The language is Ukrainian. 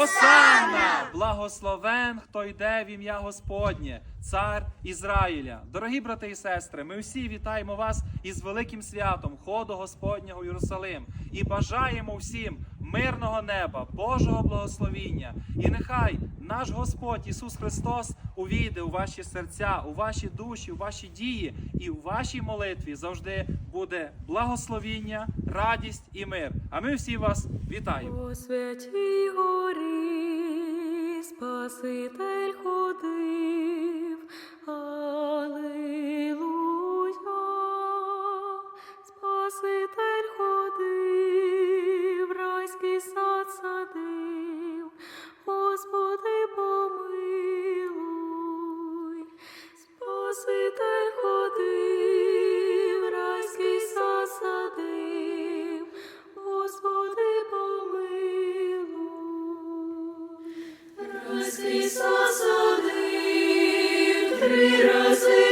Осанна! Благословен, хто йде в ім'я Господнє, цар Ізраїля. Дорогі брати і сестри, ми всі вітаємо вас із великим святом, ходу Господнього в Єрусалим, і бажаємо всім мирного неба, Божого благословіння. І нехай наш Господь Ісус Христос увійде у ваші серця, у ваші душі, у ваші дії, і у вашій молитві завжди буде благословіння, радість і мир. А ми всі вас вітаємо. По святій горі Спаситель ходив, Сад садив, три рази